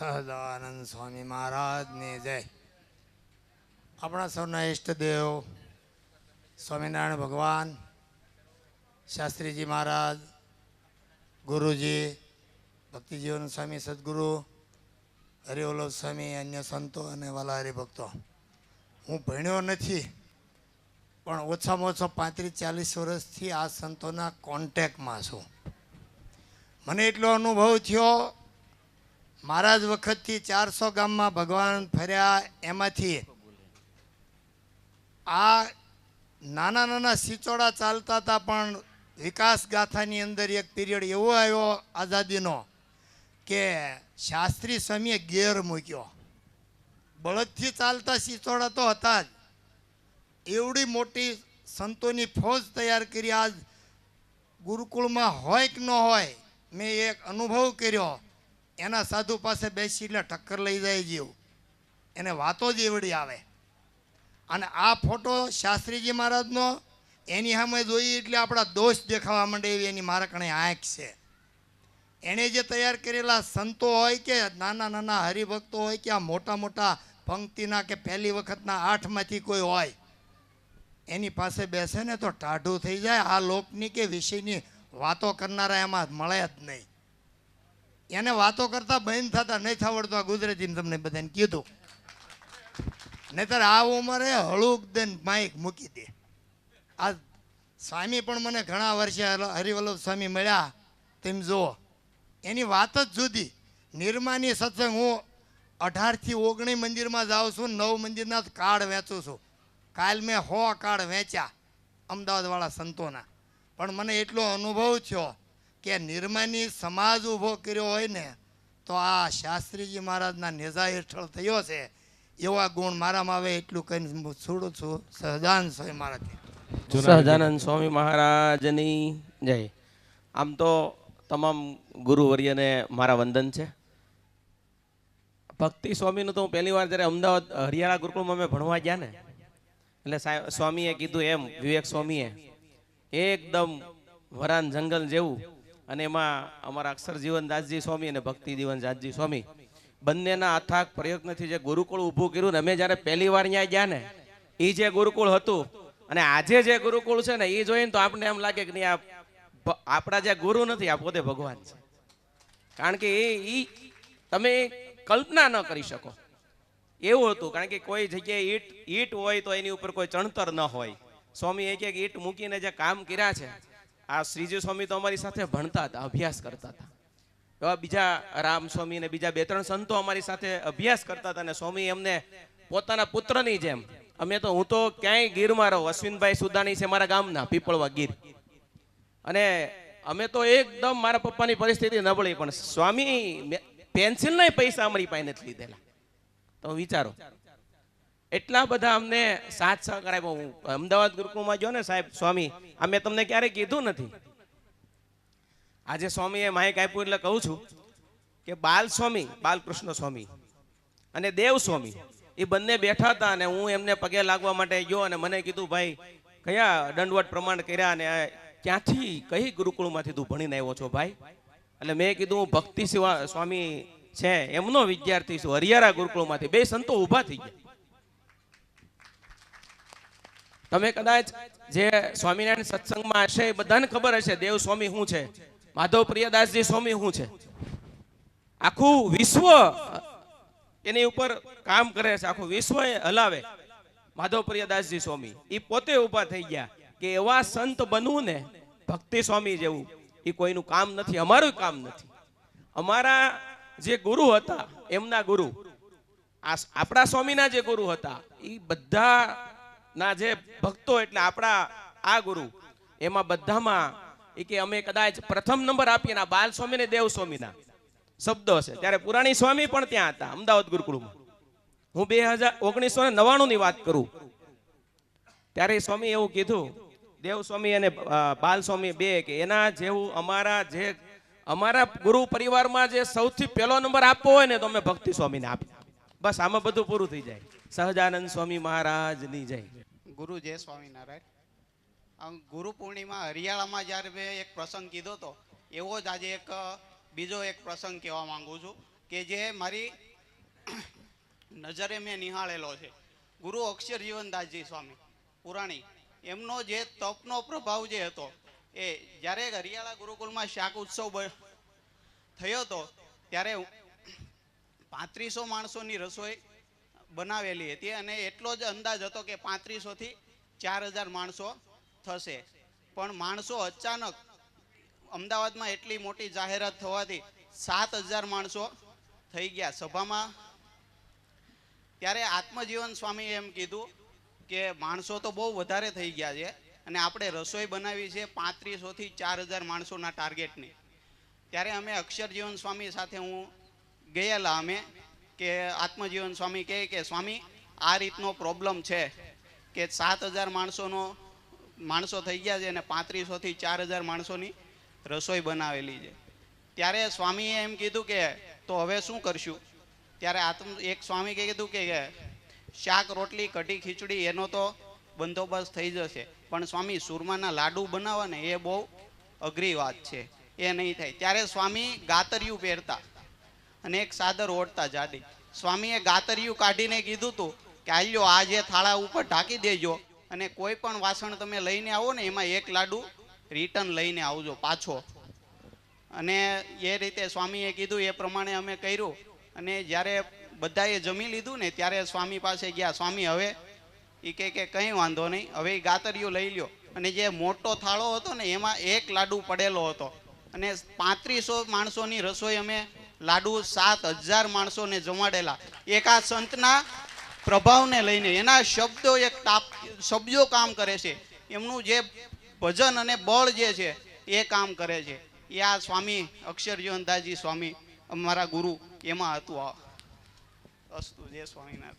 સહજાનંદ સ્વામી મહારાજની જય. આપણા સૌના ઈષ્ટદેવ સ્વામિનારાયણ ભગવાન, શાસ્ત્રીજી મહારાજ, ગુરુજી, ભક્તિજીવન સ્વામી સદગુરુ, હરિવલ્લભ સ્વામી, અન્ય સંતો અને વાલા હરિભક્તો હું ભણ્યો નથી, પણ ઓછામાં ઓછો પાંત્રીસ ચાલીસ વર્ષથી આ સંતોના કોન્ટેક્ટમાં છું. મને એટલો અનુભવ થયો મહારાજ વખતથી ચારસો ગામમાં ભગવાન ફર્યા એમાંથી આ નાના નાના સિચોડા ચાલતા હતા, પણ વિકાસ ગાથાની અંદર એક પીરિયડ એવો આવ્યો આઝાદીનો કે શાસ્ત્રી સ્વામીએ ગેર મૂક્યો. બળદથી ચાલતા સિચોડા તો હતા જ. એવડી મોટી સંતોની ફોજ તૈયાર કરી આજ ગુરુકુળમાં હોય કે ન હોય, મેં એક અનુભવ કર્યો. એના સાધુ પાસે બેસી એટલે ટક્કર લઈ જાય જેવું એને વાતો જ એવડી આવે. અને આ ફોટો શાસ્ત્રીજી મહારાજનો, એની સામે જોઈએ એટલે આપણા દોષ દેખાવા માંડે એવી એની મારા કણે આંખ છે. એણે જે તૈયાર કરેલા સંતો હોય કે નાના નાના હરિભક્તો હોય કે આ મોટા મોટા પંક્તિના કે પહેલી વખતના આઠમાંથી કોઈ હોય, એની પાસે બેસે ને તો ટાઢું થઈ જાય. આ લોકની કે વિષયની વાતો કરનારા એમાં મળે જ નહીં. એને વાતો કરતા બહેન થતા, નહીં થાવડતો આ ગુજરાતીને તમને બધાને કીધું. નહીતર આ ઉંમરે હળુક દઈને માઇક મૂકી દે. આ સ્વામી પણ મને ઘણા વર્ષે હરિવલ્લભ સ્વામી મળ્યા. તેમ જુઓ. એની વાત જ જુદી. નિર્માની સત્સંગ હું અઢારથી ઓગણીસ મંદિરમાં જાઉં છું, નવ મંદિરના જ કાર્ડ વેચું છું. કાલ મેં હો કાર્ડ વેચ્યા, અમદાવાદવાળા સંતોના. પણ મને એટલો અનુભવ થયો કે નિર્માની સમાજ ઊભો કર્યો હોય ને, તો આ શાસ્ત્રીજી મહારાજના નેજા હેઠળ થયો છે. એવા ગુણ મારામાં આવે એટલું કહીને છોડું છું. સહજાન સ્વામી મહારાજ. સહજાનંદ સ્વામી મહારાજની જય. આમ તો તમામ ગુરુવર્યને મારા વંદન છે. ભક્તિ સ્વામીનું તો હું પહેલી વાર જ્યારે અમદાવાદ હરિયાણા ગુરુકુળમાં અમે ભણવા ગયા ને, એટલે સ્વામીએ કીધું એમ, વિવેક સ્વામીએ, એકદમ વરાન જંગલ જેવું અને એમાં અમારા અક્ષર જીવન દાસજી સ્વામી અને ભક્તિ જીવન દાસજી સ્વામી બંનેના અથાગ પ્રયત્નથી જે ગુરુકુળ ઊભું કર્યું ને, અમે જ્યારે પહેલી વાર ત્યાં ગયા ને એ જે ગુરુકુળ હતું અને આજે જે ગુરુકુળ છે ને એ જોઈને તો આપણને એમ લાગે કે નહીં, આ આપણા જે ગુરુ નથી, આ પોતે ભગવાન છે. કારણ કે એ તમે કલ્પના ન કરી શકો. એવું હતું, કારણ કે કોઈ જગ્યાએ ઈટ ઈટ હોય તો એની ઉપર કોઈ ચણતર ન હોય. સ્વામી એક એક ઈટ મૂકીને જે કામ કર્યા છે આ શ્રીજી સ્વામી તો અમારી સાથે ભણતા હતા, અભ્યાસ કરતા હતા. એવા બીજા રામ સ્વામી ને બીજા બે ત્રણ સંતો અમારી સાથે અભ્યાસ કરતા હતા અને સ્વામી એમને પોતાના પુત્રની જેમ, અમે તો હું તો ક્યાંય ગીરમાં રહું અશ્વિનભાઈ સુદાણી છે મારા ગામના, પીપળવા ગીર. અને અમે તો એકદમ મારા પપ્પાની પરિસ્થિતિ નબળી, પણ સ્વામી પેન્સિલના પૈસા અમારી પાસે નથી લીધેલા. તો વિચારો. એટલા બધા અમને સાથ સહકાર આપ્યો. હું અમદાવાદ ગુરુકુળમાં જો ને સાહેબ, સ્વામી અમે તમને ક્યારેય કીધું નથી. આજે સ્વામીએ માહિક આપ્યું એટલે કહું છું કે બાલ સ્વામી, બાલકૃષ્ણ સ્વામી અને દેવ સ્વામી, એ બંને બેઠા હતા અને હું એમને પગે લાગવા માટે ગયો અને મને કીધું, ભાઈ, કયા દંડવટ પ્રમાણ કર્યા અને ક્યાંથી, કઈ ગુરુકુળમાંથી તું ભણીને આવ્યો છો ભાઈ? એટલે મેં કીધું, હું ભક્તિ સ્વામી છે, એમનો વિદ્યાર્થી છું, હરિયારા ગુરુકુળમાંથી. બે સંતો ઊભા થઈ ગયા. તમે કદાચ જે સ્વામિનારાયણ સત્સંગમાં હશે એ બધાને ખબર હશે, દેવ સ્વામી શું છે? માધવ પ્રિયદાસજી સ્વામી શું છે? આખું વિશ્વ એની ઉપર કામ કરે છે, આખું વિશ્વ એ હલાવે. માધવ પ્રિયદાસજી સ્વામી એ પોતે ઊભા થઈ ગયા કે એવા સંત બનવું ને, ભક્તિ સ્વામી જેવું એ કોઈનું કામ નથી, અમારું કામ નથી. અમારા જે ગુરુ હતા, એમના ગુરુ આપણા સ્વામીના જે ગુરુ હતા એ બધા ના જે ભક્તો એટલે આપણા આ ગુરુ, એમાં બધામાં એ કે અમે કદાચ પ્રથમ નંબર આપીએ ના બાલ સ્વામી ને દેવ સ્વામીના શબ્દો હશે ત્યારે પુરાણી સ્વામી પણ ત્યાં હતા, અમદાવાદ ગુરુકુળમાં. હું બે હજાર ઓગણીસો ને નવાણું ની વાત કરું. ત્યારે સ્વામી એવું કીધું, દેવ સ્વામી અને બાલ સ્વામી બે કે એના જેવું અમારા જે, અમારા ગુરુ પરિવારમાં જે સૌથી પહેલો નંબર આપવો હોય ને તો અમે ભક્તિ સ્વામીને આપી બસ આમાં બધું પૂરું થઈ જાય. સહજાનંદ સ્વામી મહારાજની જય. ગુરુ જય સ્વામિનારાયણ. ગુરુ પૂર્ણિમા હરિયાળામાં જ્યારે મેં એક પ્રસંગ કીધો હતો એવો જ આજે એક બીજો એક પ્રસંગ કહેવા માંગુ છું કે જે મારી નજરે મેં નિહાળેલો છે. ગુરુ અક્ષર જીવનદાસજી સ્વામી, પુરાણી, એમનો જે તપનો પ્રભાવ જે હતો, એ જ્યારે હરિયાળા ગુરુકુલમાં શાક ઉત્સવ થયો હતો ત્યારે પાંત્રીસો માણસોની રસોઈ બનાવેલી હતી અને એટલો જ અંદાજ હતો કે પાંત્રીસોથી ચાર હજાર માણસો થશે. પણ માણસો અચાનક અમદાવાદમાં એટલી મોટી જાહેરાત થવાથી સાત હજાર માણસો થઈ ગયા સભામાં. ત્યારે આત્મજીવન સ્વામી એમ કીધું કે માણસો તો બહુ વધારે થઈ ગયા છે અને આપણે રસોઈ બનાવી છે પાંત્રીસોથી ચાર હજાર માણસોના ટાર્ગેટની ત્યારે અમે અક્ષરજીવન સ્વામી સાથે હું ગયેલા અમે કે આત્મજીવન સ્વામી કહે કે, સ્વામી, આ રીતનો પ્રોબ્લેમ છે કે સાત હજાર માણસોનો, માણસો થઈ ગયા છે અને પાંત્રીસોથી ચાર હજાર માણસોની રસોઈ બનાવેલી છે. ત્યારે સ્વામીએ એમ કીધું કે, તો હવે શું કરશું? ત્યારે આત્મ, એક સ્વામી કીધું કે, શાક, રોટલી, કઢી, ખીચડી, એનો તો બંદોબસ્ત થઈ જશે. પણ સ્વામી, સુરમાના લાડુ બનાવવા ને, એ બહુ અઘરી વાત છે. એ નહીં થાય. ત્યારે સ્વામી ગાતરિયું પહેરતા. અને એક સાદર ઓઢતા જાડી. સ્વામીએ ગાતરિયું કાઢીને કીધું હતું કે આલ્યો, આ જે થાળા ઉપર ઢાંકી દેજો અને કોઈ પણ વાસણ તમે લઈને આવો ને, એમાં એક લાડુ રિટર્ન લઈને આવજો પાછો. અને એ રીતે સ્વામીએ કીધું, એ પ્રમાણે અમે કર્યું. અને જ્યારે બધાએ જમી લીધું ને, ત્યારે સ્વામી પાસે ગયા. સ્વામી, હવે? એ કે કે કંઈ વાંધો નહીં. હવે એ ગાતરિયું લઈ લ્યો. અને જે મોટો થાળો હતો ને, એમાં એક લાડુ પડેલો હતો. અને પાંત્રીસો માણસોની રસોઈ અમે લાડુ સાત હજાર માણસોને જમાડેલા. એક સંતના પ્રભાવને લઈને એના શબ્દો એક તાપ, શબ્દો કામ કરે છે. એમનું જે ભજન અને બળ જે છે, એ કામ કરે છે. એ આ સ્વામી અક્ષર સ્વામી, અમારા ગુરુ, એમાં હતું આ અસ્તુ જય સ્વામિનારાયણ